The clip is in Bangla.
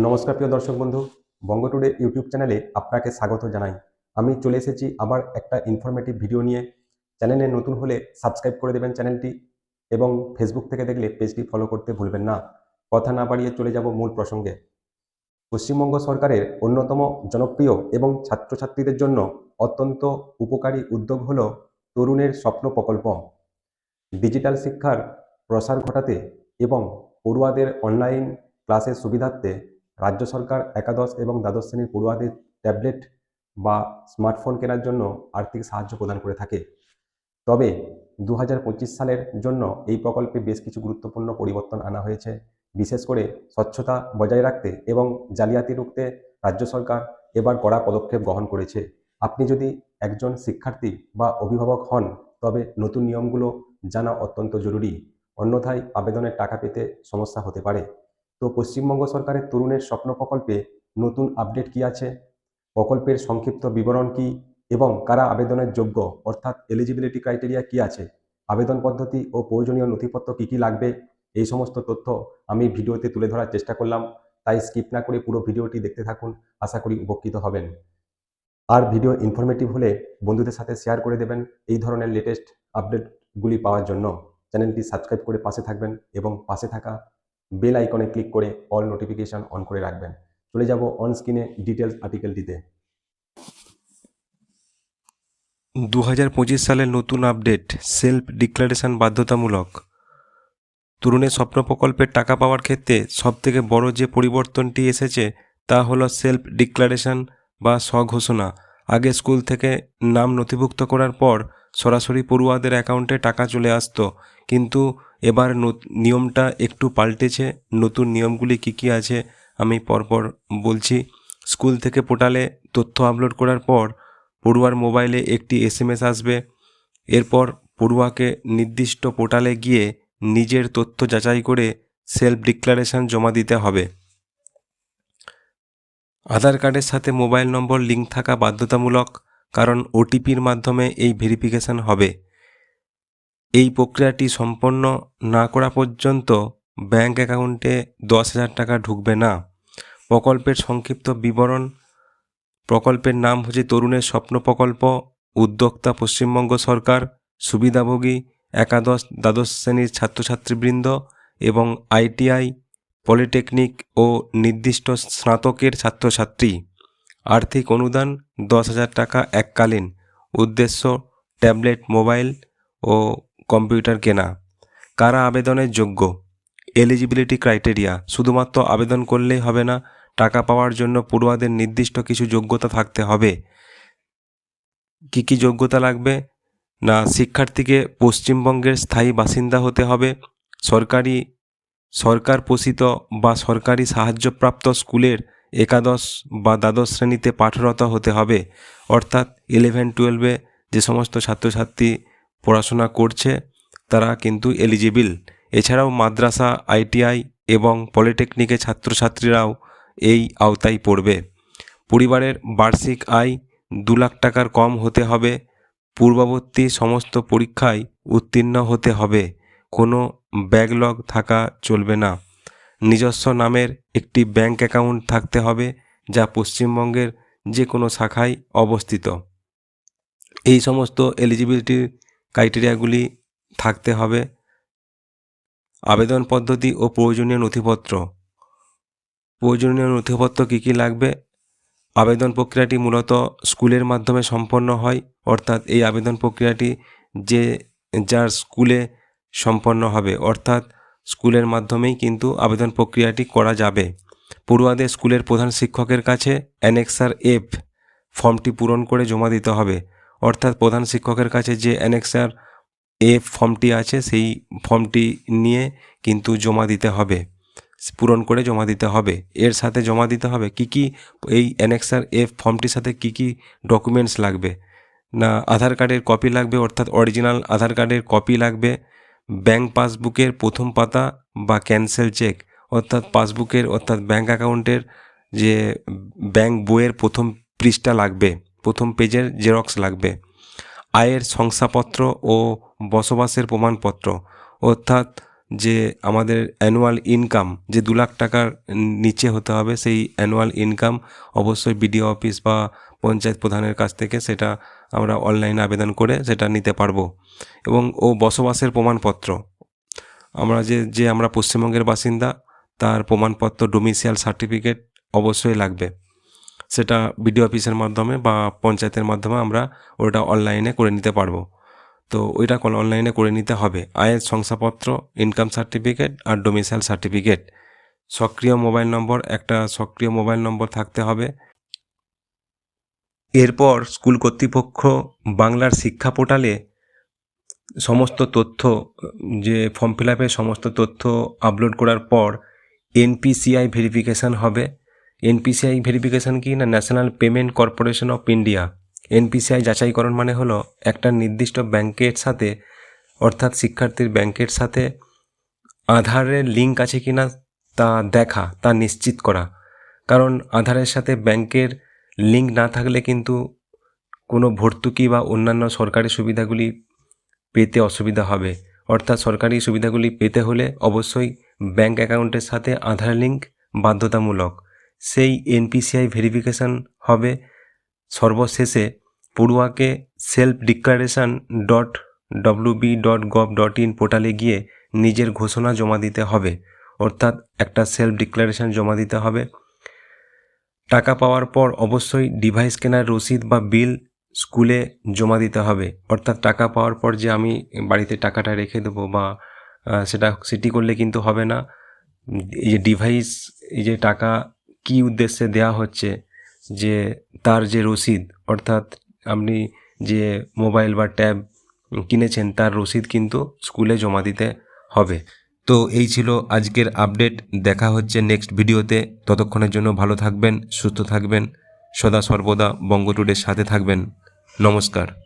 নমস্কার প্রিয় দর্শক বন্ধু, বঙ্গ টুডে ইউটিউব চ্যানেলে আপনাকে স্বাগত জানাই। আমি চলে এসেছি আবার একটা ইনফরমেটিভ ভিডিও নিয়ে। চ্যানেলে নতুন হলে সাবস্ক্রাইব করে দেবেন চ্যানেলটি এবং ফেসবুক থেকে দেখলে পেজটি ফলো করতে ভুলবেন না। কথা না বাড়িয়ে চলে যাব মূল প্রসঙ্গে। পশ্চিমবঙ্গ সরকারের অন্যতম জনপ্রিয় এবং ছাত্রছাত্রীদের জন্য অত্যন্ত উপকারী উদ্যোগ হল তরুণের স্বপ্ন প্রকল্প। ডিজিটাল শিক্ষার প্রসার ঘটাতে এবং পড়ুয়াদের অনলাইন ক্লাসের সুবিধার্থে রাজ্য সরকার একাদশ এবং দ্বাদশ শ্রেণির পড়ুয়াদের ট্যাবলেট বা স্মার্টফোন কেনার জন্য আর্থিক সাহায্য প্রদান করে থাকে। তবে দু হাজার পঁচিশ সালের জন্য এই প্রকল্পে বেশ কিছু গুরুত্বপূর্ণ পরিবর্তন আনা হয়েছে। বিশেষ করে স্বচ্ছতা বজায় রাখতে এবং জালিয়াতি রুখতে রাজ্য সরকার এবার কড়া পদক্ষেপ গ্রহণ করেছে। আপনি যদি একজন শিক্ষার্থী বা অভিভাবক হন, তবে নতুন নিয়মগুলো জানা অত্যন্ত জরুরি। অন্যথায় আবেদনের টাকা পেতে সমস্যা হতে পারে। তো পশ্চিমবঙ্গ সরকারের তরুণের স্বপ্ন প্রকল্পে নতুন আপডেট কি আছে? প্রকল্পের সংক্ষিপ্ত বিবরণ কি? এবং কারা আবেদনের যোগ্য? অর্থাৎ এলিজিবিলিটি ক্রাইটেরিয়া কি আছে? আবেদন পদ্ধতি ও প্রয়োজনীয় নথিপত্র কি কি লাগবে? এই সমস্ত তথ্য আমি ভিডিওতে তুলে ধরার চেষ্টা করলাম। তাই স্কিপ না করে পুরো ভিডিওটি দেখতে থাকুন। আশা করি উপকৃত হবেন। আর ভিডিও ইনফরমেটিভ হলে বন্ধুদের সাথে শেয়ার করে দেবেন এই ধরনের লেটেস্ট আপডেটগুলি পাওয়ার জন্য। চ্যানেলটি সাবস্ক্রাইব করে পাশে থাকবেন এবং পাশে থাকা বেল আইকনে ক্লিক করে অল নোটিফিকেশন অন করে রাখবেন। চলে যাব অন স্ক্রিনে ডিটেলস আর্টিকেলটিতে দু হাজার পঁচিশ সালের নতুন আপডেট সেলফ ডিক্লারেশন বাধ্যতামূলক। তরুণের স্বপ্ন প্রকল্পের টাকা পাওয়ার ক্ষেত্রে সবথেকে বড় যে পরিবর্তনটি এসেছে, তা হলো সেলফ ডিক্লারেশন বা স্বঘোষণা। আগে স্কুল থেকে নাম নথিভুক্ত করার পর সরাসরি পড়ুয়াদের অ্যাকাউন্টে টাকা চলে আসতো। কিন্তু এবার নিয়মটা একটু পাল্টেছে। নতুন নিয়মগুলি কী কী আছে আমি পরপর বলছি। স্কুল থেকে পোর্টালে তথ্য আপলোড করার পর পড়ুয়ার মোবাইলে একটি এসএমএস আসবে। এরপর পড়ুয়াকে নির্দিষ্ট পোর্টালে গিয়ে নিজের তথ্য যাচাই করে সেলফ ডিক্লারেশন জমা দিতে হবে। আধার কার্ডের সাথে মোবাইল নম্বর, লিঙ্ক থাকা বাধ্যতামূলক কারণ ওটিপির মাধ্যমে এই ভেরিফিকেশন হবে। এই প্রক্রিয়াটি সম্পন্ন না করা পর্যন্ত ব্যাংক অ্যাকাউন্টে দশ হাজার টাকা ঢুকবে না। প্রকল্পের সংক্ষিপ্ত বিবরণ, প্রকল্পের নাম হচ্ছে তরুণের স্বপ্ন প্রকল্প, উদ্যোক্তা পশ্চিমবঙ্গ সরকার, সুবিধাভোগী, একাদশ দ্বাদশ শ্রেণির ছাত্রছাত্রীবৃন্দ এবং আইটিআই, পলিটেকনিক ও নির্দিষ্ট স্নাতকের ছাত্রছাত্রী। আর্থিক অনুদান দশ হাজার টাকা এককালীন উদ্দেশ্য, ট্যাবলেট, মোবাইল ও কম্পিউটার কেনা। কারা আবেদনের যোগ্য? Eligibility criteria. শুধুমাত্র আবেদন করলেই হবে না, টাকা পাওয়ার জন্য পড়ুয়াদের নির্দিষ্ট কিছু যোগ্যতা থাকতে হবে। কি কি যোগ্যতা লাগবে? না, শিক্ষার্থীকে পশ্চিমবঙ্গের স্থায়ী বাসিন্দা হতে হবে, সরকারি, সরকার পোষিত বা সরকারি সাহায্যপ্রাপ্ত স্কুলের একাদশ বা দ্বাদশ শ্রেণীতে পাঠরত হতে হবে। অর্থাৎ ইলেভেন টুয়েলভে যে সমস্ত ছাত্রছাত্রী পড়াশোনা করছে, তারা কিন্তু এলিজিবল এছাড়াও মাদ্রাসা আইটিআই এবং পলিটেকনিকের ছাত্রছাত্রীরাও এই আওতায় পড়বে। পরিবারের বার্ষিক আয় দু লাখ টাকার কম হতে হবে। পূর্ববর্তী সমস্ত পরীক্ষায় উত্তীর্ণ হতে হবে। কোনো ব্যাকলগ থাকা চলবে না। নিজস্ব নামের একটি ব্যাংক অ্যাকাউন্ট থাকতে হবে, যা পশ্চিমবঙ্গের যে কোনো শাখায় অবস্থিত। এই সমস্ত এলিজিবিলিটি ক্রাইটেরিয়াগুলি থাকতে হবে। আবেদন পদ্ধতি ও প্রয়োজনীয় নথিপত্র। প্রয়োজনীয় নথিপত্র কী কী লাগবে? আবেদন প্রক্রিয়াটি মূলত স্কুলের মাধ্যমে সম্পন্ন হয়, অর্থাৎ এই আবেদন প্রক্রিয়াটি যে, যার স্কুলে সম্পন্ন হবে, অর্থাৎ স্কুলের মাধ্যমেই কিন্তু আবেদন প্রক্রিয়াটি করা যাবে। পড়ুয়াদের স্কুলের প্রধান শিক্ষকের কাছে অ্যানেক্সার এফ ফর্মটি পূরণ করে জমা দিতে হবে। অর্থাৎ প্রধান শিক্ষকের কাছে যে অ্যানেক্সার এফ ফর্মটি আছে, সেই ফর্মটি নিয়ে কিন্তু জমা দিতে হবে। পূরণ করে জমা দিতে হবে। এর সাথে জমা দিতে হবে কি কি, এই অ্যানেক্সার এফ ফর্মটির সাথে কি কি ডকুমেন্টস লাগবে? না, আধার কার্ডের কপি লাগবে, অর্থাৎ অরিজিনাল আধার কার্ডের কপি লাগবে ব্যাংক পাসবুকের প্রথম পাতা বা ক্যান্সেল চেক, অর্থাৎ পাসবুকের, অর্থাৎ ব্যাংক অ্যাকাউন্টের যে ব্যাংক বইয়ের প্রথম পৃষ্ঠা লাগবে, প্রথম পেজের জেরক্স লাগবে, আয়ের শংসাপত্র ও বসবাসের প্রমাণপত্র, অর্থাৎ যে আমাদের অ্যানুয়াল ইনকাম যে দু লাখ টাকার নিচে হতে হবে, সেই অ্যানুয়াল ইনকাম অবশ্যই বিডিও অফিস বা পঞ্চায়েত প্রধানের কাছ থেকে সেটা আমরা অনলাইনে আবেদন করে সেটা নিতে পারব। এবং ও বসবাসের প্রমাণপত্র, আমরা যে যে আমরা পশ্চিমবঙ্গের বাসিন্দা, তার প্রমাণপত্র ডোমিসিয়াল সার্টিফিকেট অবশ্যই লাগবে। সেটা বিডিও অফিসের মাধ্যমে বা পঞ্চায়েতের মাধ্যমে আমরা ওটা অনলাইনে করে নিতে পারব। তো ওইটা অনলাইনে করে নিতে হবে। আয়ের শংসাপত্র ইনকাম সার্টিফিকেট আর ডোমিসাইল সার্টিফিকেট সক্রিয় মোবাইল নম্বর একটা সক্রিয় মোবাইল নম্বর থাকতে হবে। এরপর স্কুল কর্তৃপক্ষ বাংলার শিক্ষা পোর্টালে সমস্ত তথ্য, যে ফর্ম ফিল আপের সমস্ত তথ্য আপলোড করার পর এনপিসিআই ভেরিফিকেশান হবে। এনপিসিআই ভেরিফিকেশান কি না? National Payment Corporation of India NPCI যাচাইকরণ মানে হলো একটা নির্দিষ্ট ব্যাংকের সাথে, অর্থাৎ শিক্ষার্থীর ব্যাংকের সাথে আধারের লিঙ্ক আছে কি না তা দেখা, তা নিশ্চিত করা। কারণ আধারের সাথে ব্যাংকের লিঙ্ক না থাকলে কিন্তু কোনো ভর্তুকি বা অন্যান্য সরকারি সুবিধাগুলি পেতে অসুবিধা হবে। অর্থাৎ সরকারি সুবিধাগুলি পেতে হলে অবশ্যই ব্যাংক অ্যাকাউন্টের সাথে আধার লিঙ্ক বাধ্যতামূলক। সেই এনপিসিআই ভেরিফিকেশান হবে সর্বশেষে পড়ুয়াকে self declaration dot WB dot gov dot in পোর্টালে গিয়ে নিজের ঘোষণা জমা দিতে হবে। অর্থাৎ একটা সেলফ ডিক্লারেশন জমা দিতে হবে। টাকা পাওয়ার পর অবশ্যই ডিভাইস কেনার রসিদ বা বিল স্কুলে জমা দিতে হবে। অর্থাৎ টাকা পাওয়ার পর যে আমি বাড়িতে টাকাটা রেখে দেবো বা সেটা সেটি করলে কিন্তু হবে না। এই যে ডিভাইস এই যে টাকা কী উদ্দেশ্যে দেওয়া হচ্ছে, যে তার যে রসিদ, অর্থাৎ আপনি যে মোবাইল বা ট্যাব কিনেছেন, তার রসিদ কিন্তু স্কুলে জমা দিতে হবে। তো এই ছিল আজকের আপডেট। দেখা হচ্ছে নেক্সট ভিডিওতে। ততক্ষণের জন্য ভালো থাকবেন, সুস্থ থাকবেন। সদা সর্বদা বঙ্গ টুডের সাথে থাকবেন। নমস্কার।